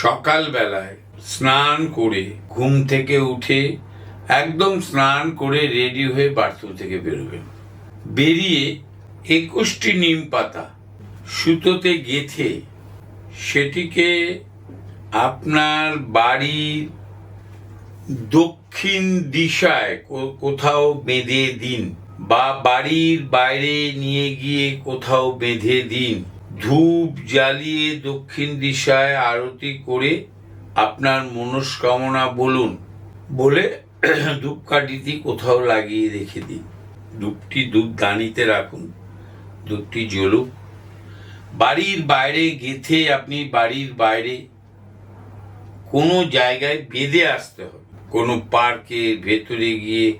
সকালবেলায় স্নান করে ঘুম থেকে উঠে একদম স্নান করে রেডি হয়ে বাথরুম থেকে বেরোবেন। বেরিয়ে একুশটি নিম পাতা সুতোতে গেথে সেটিকে আপনার বাড়ির দক্ষিণ দিশায় কোথাও বেঁধে দিন বা বাড়ির বাইরে নিয়ে গিয়ে কোথাও বেঁধে দিন। ধূপ জ্বালিয়ে দক্ষিণ দিশায় আরতি করে আপনার মনস্কামনা বলুন। বলে ধূপকাঠিটি কোথাও লাগিয়ে রেখে দিন। ধূপটি ধূপদানিতে রাখুন। ধূপটি জ্বলুক। বাড়ির বাইরে গেথে আপনি বাড়ির বাইরে কোনো জায়গায় বেঁধে আসতে হবে। কোনো পার্কে ভেতরে গিয়ে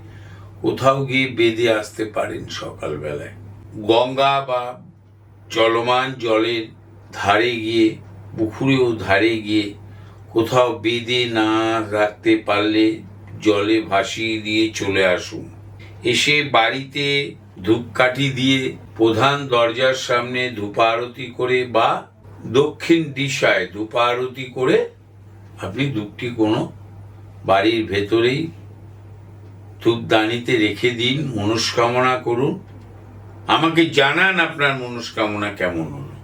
কোথাও গিয়ে বেঁধে আসতে পারেন সকালবেলায়। গঙ্গা বা চলমান জলের ধারে গিয়ে, পুকুরেও ধারে গিয়ে, কোথাও বেঁধে না রাখতে পারলে জলে ভাসিয়ে দিয়ে চলে আসুন। এসে বাড়িতে ধূপকাঠি দিয়ে প্রধান দরজার সামনে ধূপারতি করে বা দক্ষিণ দিশায় ধূপারতি করে আপনি ধূপটি কোনো বাড়ির ভেতরেই ধূপদানিতে রেখে দিন, মনস্কামনা করুন। আমাকে জানান আপনার মনস্কামনা কেমন হলো।